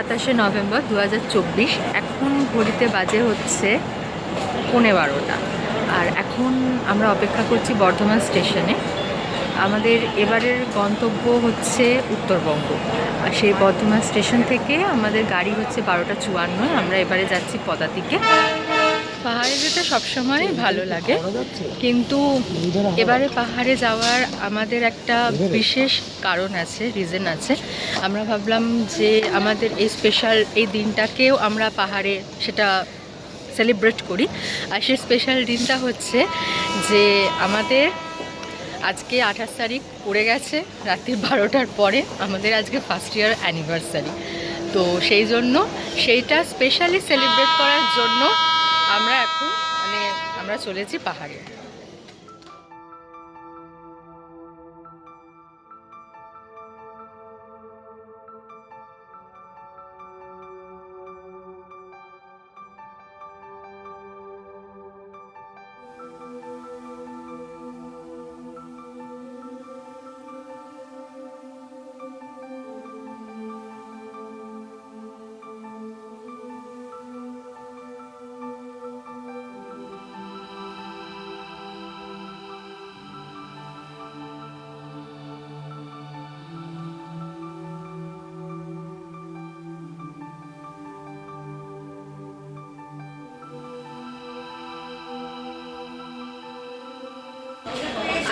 সাতাশে নভেম্বর দু হাজার চব্বিশ। এখন ঘড়িতে বাজে হচ্ছে পৌনে বারোটা। আর এখন আমরা অপেক্ষা করছি বর্ধমান স্টেশনে। আমাদের এবারের গন্তব্য হচ্ছে উত্তরবঙ্গ। আর সেই বর্ধমান স্টেশন থেকে আমাদের গাড়ি হচ্ছে বারোটা চুয়ান্ন। আমরা এবারে যাচ্ছি পদাতিকে। পাহাড়ে যেতে সবসময় ভালো লাগে। কিন্তু এবারে পাহাড়ে যাওয়ার আমাদের একটা বিশেষ কারণ আছে রিজন আছে। আমরা ভাবলাম যে আমাদের এই স্পেশাল এই দিনটাকেও আমরা পাহাড়ে সেটা সেলিব্রেট করি। আর সেই স্পেশাল দিনটা হচ্ছে যে আমাদের আজকে আঠাশ তারিখ পড়ে গেছে রাত্রি বারোটার পরে আমাদের আজকে ফার্স্ট ইয়ার অ্যানিভার্সারি তো সেই জন্য সেইটা স্পেশালি সেলিব্রেট করার জন্য আমরা চলেছি পাহাড়ে।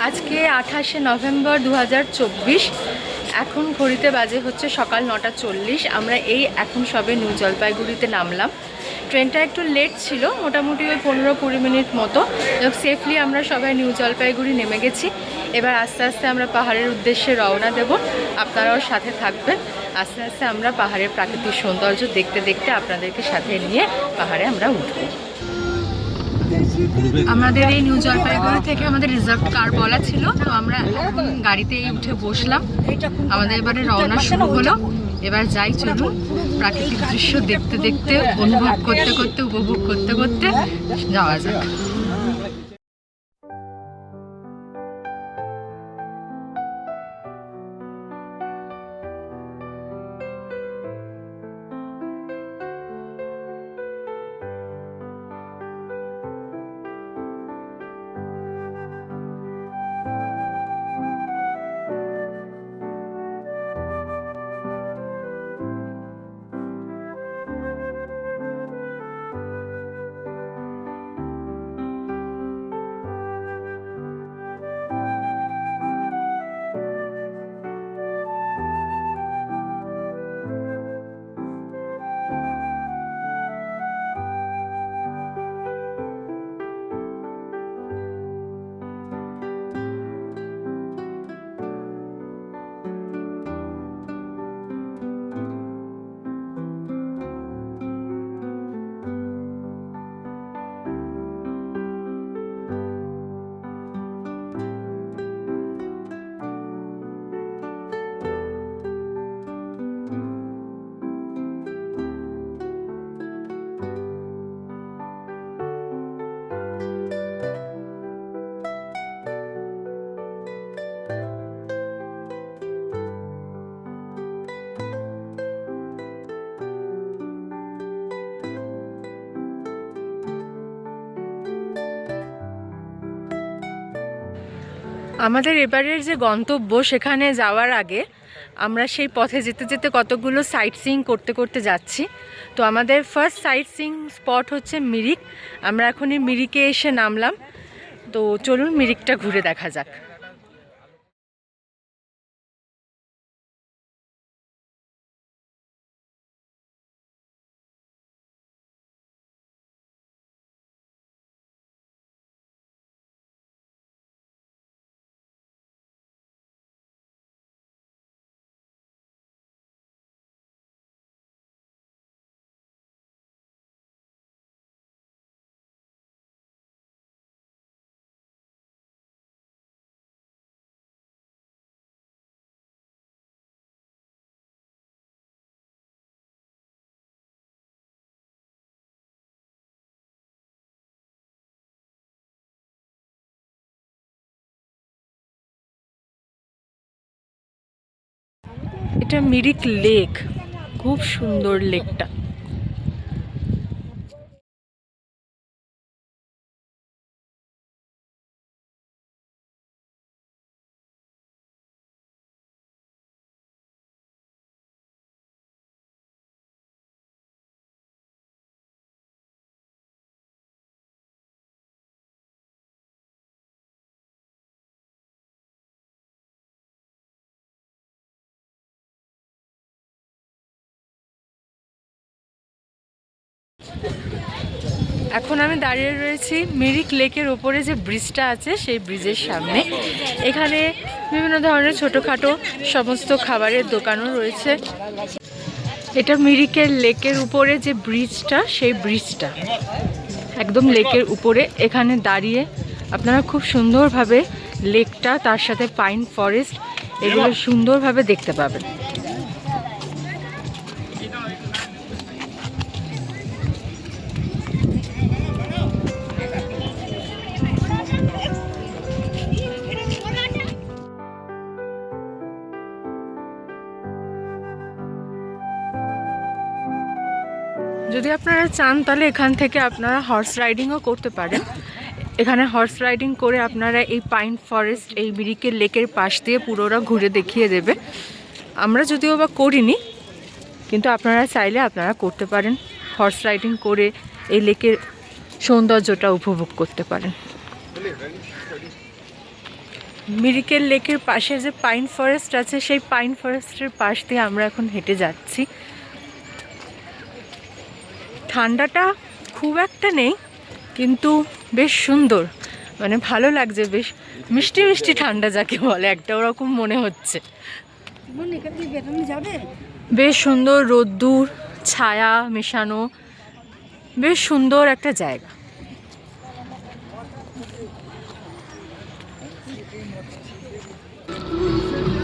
আজকে আঠাশে নভেম্বর দু হাজার চব্বিশ। এখন ঘড়িতে বাজে হচ্ছে সকাল নটা চল্লিশ। আমরা এই এখন সবে নিউ জলপাইগুড়িতে নামলাম। ট্রেনটা একটু লেট ছিল, মোটামুটি ওই পনেরো কুড়ি মিনিট মতো। সেফলি আমরা সবাই নিউ জলপাইগুড়ি নেমে গেছি। এবার আস্তে আস্তে আমরা পাহাড়ের উদ্দেশ্যে রওনা দেব। আপনারাও সাথে থাকবেন। আস্তে আস্তে আমরা পাহাড়ের প্রাকৃতিক সৌন্দর্য দেখতে দেখতে আপনাদেরকে সাথে নিয়ে পাহাড়ে আমরা উঠবো। আমাদের এই নিউ জলপাইগুড়ি থেকে আমাদের রিজার্ভ কার বলা ছিল, তো আমরা এখন গাড়িতেই উঠে বসলাম। আমাদের এবারে রওনা শুরু হলো। এবার যাই চলুন প্রাকৃতিক দৃশ্য দেখতে দেখতে, অনুভব করতে করতে, উপভোগ করতে করতে যাওয়া যাক। আমাদের এবারের যে গন্তব্য সেখানে যাওয়ার আগে আমরা সেই পথে যেতে যেতে কতগুলো সাইট সিইং করতে করতে যাচ্ছি। তো আমাদের ফার্স্ট সাইট সিইং স্পট হচ্ছে মিরিক। আমরা এখনই মিরিকে এসে নামলাম। তো চলুন মিরিকটা ঘুরে দেখা যাক। এটা মিরিক লেক। খুব সুন্দর লেকটা। এখন আমি দাঁড়িয়ে রয়েছি মিরিক লেকের ওপরে যে ব্রিজটা আছে, সেই ব্রিজের সামনে। এখানে বিভিন্ন ধরনের ছোটোখাটো সমস্ত খাবারের দোকানও রয়েছে। এটা মিরিকের লেকের উপরে যে ব্রিজটা, সেই ব্রিজটা। একদম লেকের উপরে। এখানে দাঁড়িয়ে আপনারা খুব সুন্দরভাবে লেকটা, তার সাথে পাইন ফরেস্ট, এগুলো সুন্দরভাবে দেখতে পাবেন। যদি আপনারা চান, তাহলে এখান থেকে আপনারা হর্স রাইডিংও করতে পারেন। এখানে হর্স রাইডিং করে আপনারা এই পাইন ফরেস্ট এই মিরিকের লেকের পাশ দিয়ে পুরোটা ঘুরে দেখিয়ে দেবে। আমরা যদিও বা করিনি, কিন্তু আপনারা চাইলে আপনারা করতে পারেন। হর্স রাইডিং করে এই লেকের সৌন্দর্যটা উপভোগ করতে পারেন। মিরিকেল লেকের পাশে যে পাইন ফরেস্ট আছে, সেই পাইন ফরেস্টের পাশ দিয়ে আমরা এখন হেঁটে যাচ্ছি। ঠান্ডাটা খুব একটা নেই কিন্তু বেশ সুন্দর। মানে ভালো লাগছে বেশ মিষ্টি মিষ্টি ঠান্ডা যাকে বলে একটা ওরকম মনে হচ্ছে। বেশ সুন্দর রোদ্দুর ছায়া মেশানো বেশ সুন্দর একটা জায়গা।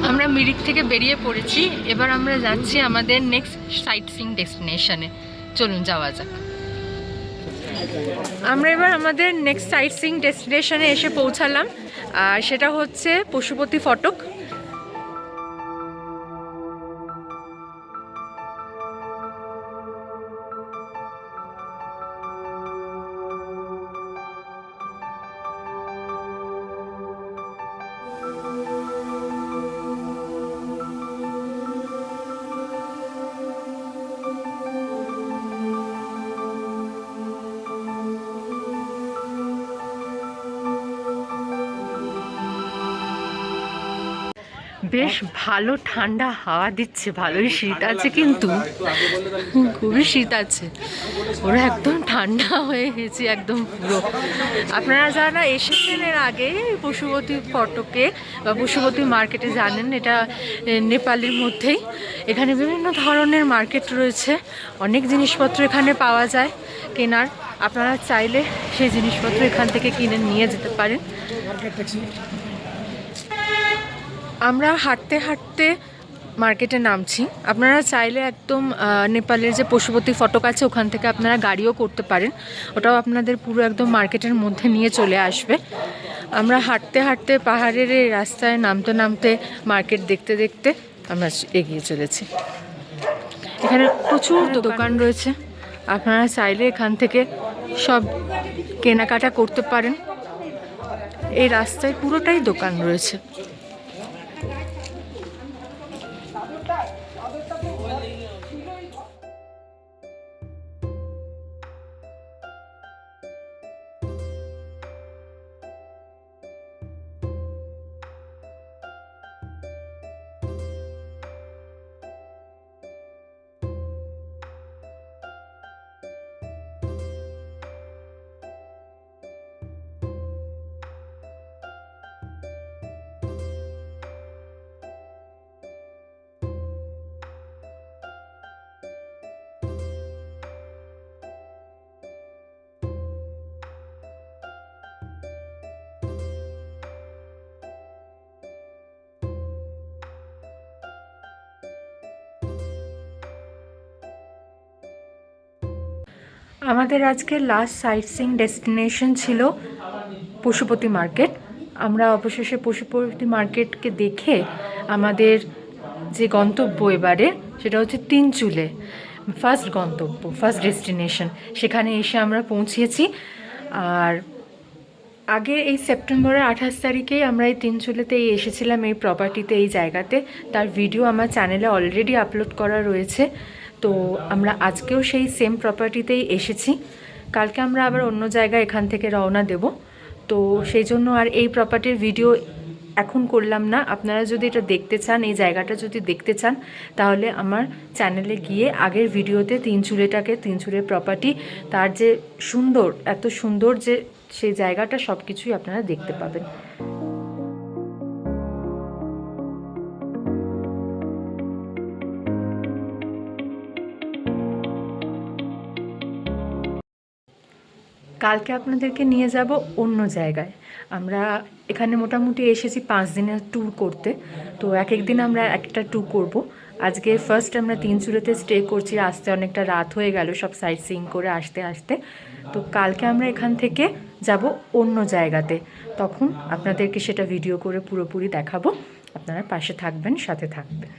আমরা মিরিক থেকে বেরিয়ে পড়েছি এবার আমরা যাচ্ছি আমাদের নেক্সট সাইট সিং ডেস্টিনেশনে চলুন, যাওয়া যাক। আমরা এবার আমাদের নেক্সট সাইট সিং ডেস্টিনেশনে এসে পৌঁছালাম। আর সেটা হচ্ছে পশুপতি ফটক। বেশ ভালো ঠান্ডা হাওয়া দিচ্ছে ভালোই শীত আছে কিন্তু। খুবই শীত আছে। ওরা একদম ঠান্ডা হয়ে গেছে একদম পুরো। আপনারা যারা এসেছেন এর আগে পশুপতি ফটকে বা পশুপতি মার্কেটে জানেন এটা নেপালের মধ্যেই। এখানে বিভিন্ন ধরনের মার্কেট রয়েছে। অনেক জিনিসপত্র এখানে পাওয়া যায় কেনার। আপনারা চাইলে সেই জিনিসপত্র এখান থেকে কিনে নিয়ে যেতে পারেন। আমরা হাঁটতে হাঁটতে মার্কেটে নামছি। আপনারা চাইলে একদম নেপালের যে পশুপতি ফটক আছে ওখান থেকে আপনারা গাড়িও করতে পারেন। ওটাও আপনাদের পুরো একদম মার্কেটের মধ্যে নিয়ে চলে আসবে। আমরা হাঁটতে হাঁটতে পাহাড়ের এই রাস্তায় নামতে নামতে মার্কেট দেখতে দেখতে আমরা এগিয়ে চলেছি। এখানে প্রচুর দোকান রয়েছে। আপনারা চাইলে এখান থেকে সব কেনাকাটা করতে পারেন। এই রাস্তায় পুরোটাই দোকান রয়েছে। আমাদের আজকে লাস্ট সাইট সিং ডেস্টিনেশন ছিল পশুপতি মার্কেট আমরা অবশেষে পশুপতি মার্কেটকে দেখে আমাদের যে গন্তব্য এবারে, সেটা হচ্ছে তিন চুলে ফার্স্ট গন্তব্য ফার্স্ট ডেস্টিনেশন সেখানে এসে আমরা পৌঁছেছি। আর আগে এই সেপ্টেম্বরের আঠাশ তারিখেই আমরা এই তিনচুলেতে এসেছিলাম এই প্রপার্টিতে এই জায়গাতে। তার ভিডিও আমার চ্যানেলে অলরেডি আপলোড করা রয়েছে। তো আমরা আজকেও সেই সেম প্রপার্টিতেই এসেছি। কালকে আমরা আবার অন্য জায়গায় এখান থেকে রওনা দেব। তো সেই জন্য আর এই প্রপার্টির ভিডিও এখন করলাম না। আপনারা যদি এটা দেখতে চান, এই জায়গাটা যদি দেখতে চান, তাহলে আমার চ্যানেলে গিয়ে আগের ভিডিওতে তিন চুলেটাকে, তিন চুলের প্রপার্টি তার যে সুন্দর, এত সুন্দর যে সেই জায়গাটা সব কিছুই আপনারা দেখতে পাবেন। কালকে আপনাদেরকে নিয়ে যাব অন্য জায়গায়। আমরা এখানে মোটামুটি এসেছি পাঁচ দিনের ট্যুর করতে। তো এক এক দিন আমরা একটা ট্যুর করব। আজকে ফার্স্ট আমরা তিনচুড়েতে স্টে করছি, আসতে অনেকটা রাত হয়ে গেল সব সাইট সিইং করে আসতে আসতে। তো কালকে আমরা এখান থেকে যাব অন্য জায়গাতে। তখন আপনাদেরকে সেটা ভিডিও করে পুরোপুরি দেখাবো। আপনারা পাশে থাকবেন, সাথে থাকবেন।